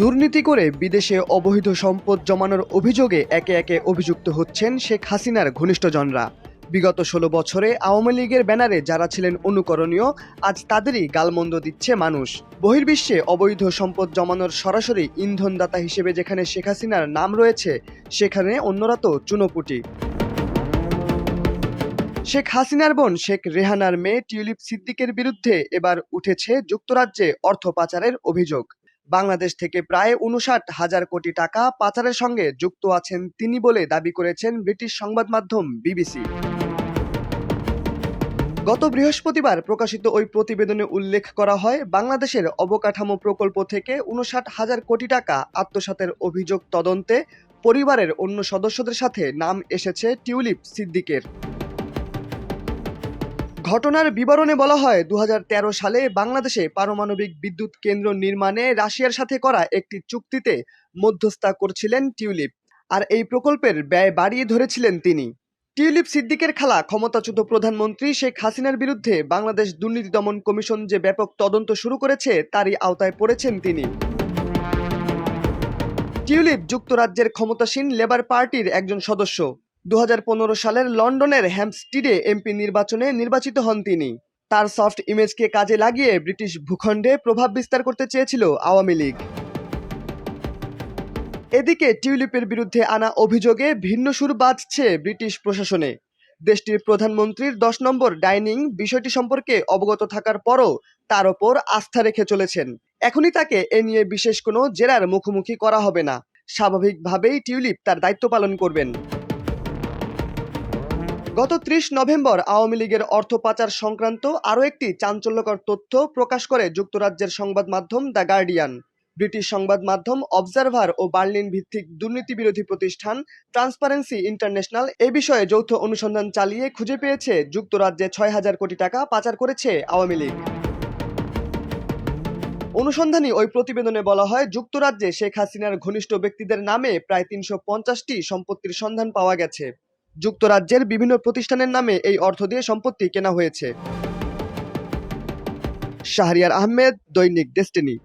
দুর্নীতি করে বিদেশে অবৈধ সম্পদ জমানোর অভিযোগে একে একে অভিযুক্ত হচ্ছেন শেখ হাসিনার ঘনিষ্ঠজনরা। বিগত ষোলো বছরে আওয়ামী লীগের ব্যানারে যারা ছিলেন অনুকরণীয়, আজ তাদেরই গালমন্দ দিচ্ছে মানুষ। বহির্বিশ্বে অবৈধ সম্পদ জমানোর সরাসরি ইন্ধনদাতা হিসেবে যেখানে শেখ হাসিনার নাম রয়েছে, সেখানে অন্যরা তো চুনোপুটি। শেখ হাসিনার বোন শেখ রেহানার মেয়ে টিউলিপ সিদ্দিকের বিরুদ্ধে এবার উঠেছে যুক্তরাজ্যে অর্থ পাচারের অভিযোগ। বাংলাদেশ থেকে প্রায় উনষাট হাজার কোটি টাকা পাচারের সঙ্গে যুক্ত আছেন তিনি বলে দাবি করেছেন ব্রিটিশ সংবাদ মাধ্যম বিবিসি। গত বৃহস্পতিবার প্রকাশিত ওই প্রতিবেদনে উল্লেখ করা হয়, বাংলাদেশের অবকাঠামো প্রকল্প থেকে উনষাট হাজার কোটি টাকা আত্মসাতের অভিযোগ তদন্তে পরিবারের অন্য সদস্যদের সাথে নাম এসেছে টিউলিপ সিদ্দিকের। ঘটনার বিবরণে বলা হয় দু হাজার তেরো সালে বাংলাদেশে পারমাণবিক বিদ্যুৎ কেন্দ্র নির্মাণে রাশিয়ার সাথে করা একটি চুক্তিতে মধ্যস্থা করছিলেন টিউলিপ, আর এই প্রকল্পের ব্যয় বাড়িয়ে ধরেছিলেন তিনি। টিউলিপ সিদ্দিকের খালা, ক্ষমতাচ্যুত প্রধানমন্ত্রী শেখ হাসিনার বিরুদ্ধে বাংলাদেশ দুর্নীতি দমন কমিশন যে ব্যাপক তদন্ত শুরু করেছে, তারই আওতায় পড়েছেন তিনি। টিউলিপ যুক্তরাজ্যের ক্ষমতাসীন লেবার পার্টির একজন সদস্য। দু হাজার পনেরো সালের লন্ডনের হ্যাম্পস্টিডে এমপি নির্বাচনে নির্বাচিত হন তিনি। তার সফট ইমেজকে কাজে লাগিয়ে ব্রিটিশ ভূখণ্ডে প্রভাব বিস্তার করতে চেয়েছিল আওয়ামী লীগ। এদিকে টিউলিপের বিরুদ্ধে আনা অভিযোগে ভিন্ন সুর বাজছে ব্রিটিশ প্রশাসনে। দেশটির প্রধানমন্ত্রীর দশ নম্বর ডাইনিং বিষয়টি সম্পর্কে অবগত থাকার পরও তার ওপর আস্থা রেখে চলেছেন। এখনই তাকে এ নিয়ে বিশেষ কোনো জেরার মুখোমুখি করা হবে না। স্বাভাবিকভাবেই টিউলিপ তার দায়িত্ব পালন করবেন। গত ত্রিশ নভেম্বর আওয়ামী লীগের অর্থ পাচার সংক্রান্ত আরও একটি চাঞ্চল্যকর তথ্য প্রকাশ করে যুক্তরাজ্যের সংবাদ মাধ্যম দ্য গার্ডিয়ান। ব্রিটিশ সংবাদ মাধ্যম অবজারভার ও বার্লিন ভিত্তিক দুর্নীতি বিরোধী প্রতিষ্ঠান ট্রান্সপারেন্সি ইন্টারন্যাশনাল এ বিষয়ে যৌথ অনুসন্ধান চালিয়ে খুঁজে পেয়েছে যুক্তরাজ্যে ছয় হাজার কোটি টাকা পাচার করেছে আওয়ামী লীগ। অনুসন্ধানী ওই প্রতিবেদনে বলা হয়, যুক্তরাজ্যে শেখ হাসিনার ঘনিষ্ঠ ব্যক্তিদের নামে প্রায় তিনশো পঞ্চাশটি সম্পত্তির সন্ধান পাওয়া গেছে। যুক্তরাজ্যের বিভিন্ন প্রতিষ্ঠানের নামে এই অর্থ দিয়ে সম্পত্তি কেনা হয়েছে। শাহরিয়ার আহমেদ দৈনিক ডেস্টিনি।